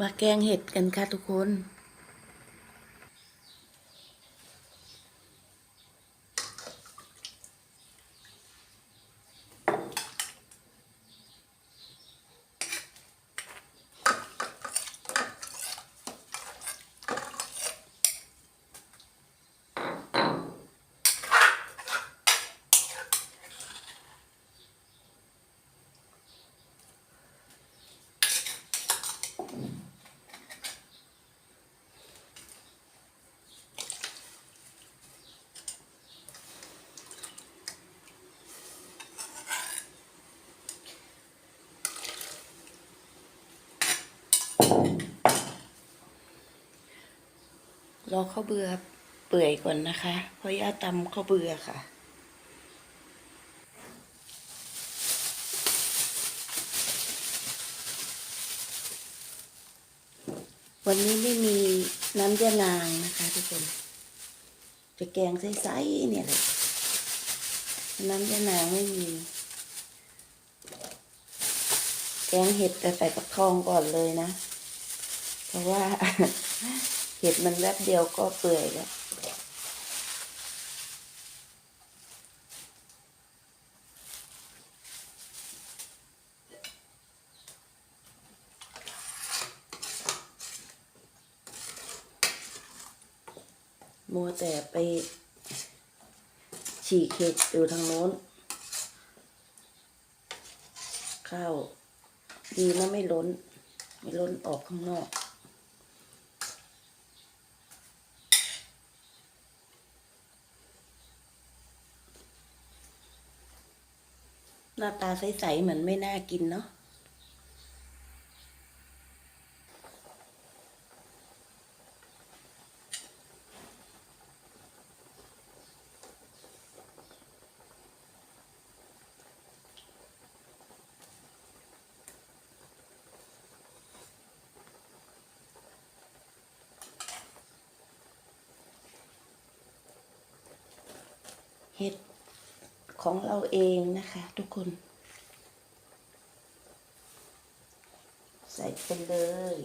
มาแกงเห็ดกันค่ะทุกคน อข้าวเบื่อเปื่อยก่อนนะคะ เพราะย่าตำข้าวเบื่อค่ะวันนี้ไม่มีน้ำยานางนะคะทุกคน จะแกงใสๆเนี่ยแหละน้ำยานางไม่มี แกงเห็ดแต่ใส่ปักทองก่อนเลยนะ เพราะว่า เห็ดมันแวบเดียวก็เปื่อยแล้วมัวแต่ไปฉีกเห็ดอยู่ทางโน้น ข้าว ดีนะไม่ล้น ไม่ล้นออกข้างนอก หน้าตาใสๆเหมือนไม่น่ากินเนาะเห็ด ของเราเองนะคะทุกคน ใส่ไปเลย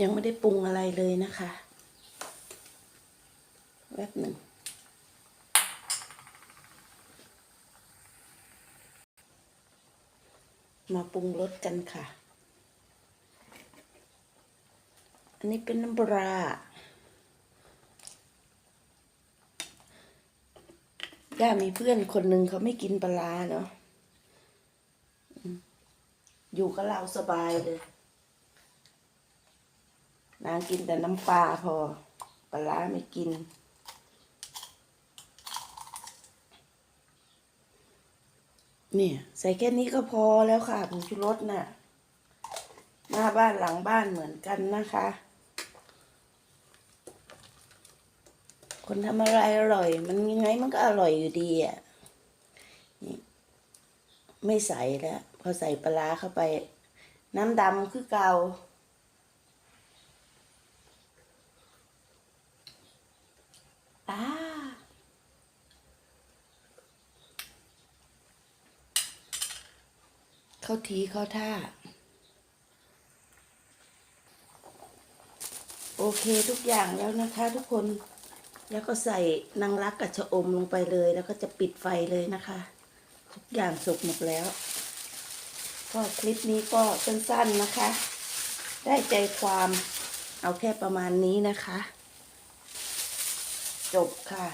ยังไม่ได้ปรุงอะไรเลยนะคะ แป๊บหนึ่ง มาปรุงรสกันค่ะ อันนี้เป็นน้ำปลาย่ามีเพื่อนคนหนึ่งเขาไม่กินปลาเนาะอยู่กับเราสบายเลย นางกินแต่น้ำปลาพอปลาร้าไม่กิน เนี่ย ใส่แค่นี้ก็พอแล้วค่ะผงชูรสน่ะ หน้าบ้านหลังบ้านเหมือนกันนะคะ คนทำอะไรอร่อย มันยังไงมันก็อร่อยอยู่ดีอะนี่ไม่ใส่แล้วพอใส่ปลาร้าเข้าไป น้ำดำคือเกา่า เข้าทีเข้าท่า โอเคทุกอย่างแล้วนะคะทุกคนแล้วก็ใส่นางรักกับชะอมลงไปเลย แล้วก็จะปิดไฟเลยนะคะ ทุกอย่างสุกหมดแล้ว ก็คลิปนี้ก็สั้นๆนะคะ ได้ใจความเอาแค่ประมาณนี้นะคะ จบค่ะ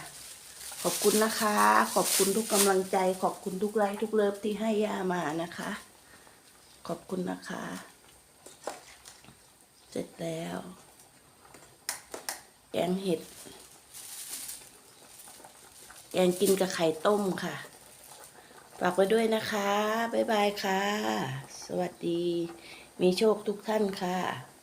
ขอบคุณนะคะ ขอบคุณทุกกำลังใจ ขอบคุณทุกไลค์ทุกเลิฟที่ให้ย่ามานะคะ ขอบคุณนะคะ เสร็จแล้ว แกงเห็ด แกงกินกับไข่ต้มค่ะ ฝากไว้ด้วยนะคะ บ๊ายบายค่ะ สวัสดี มีโชคทุกท่านค่ะ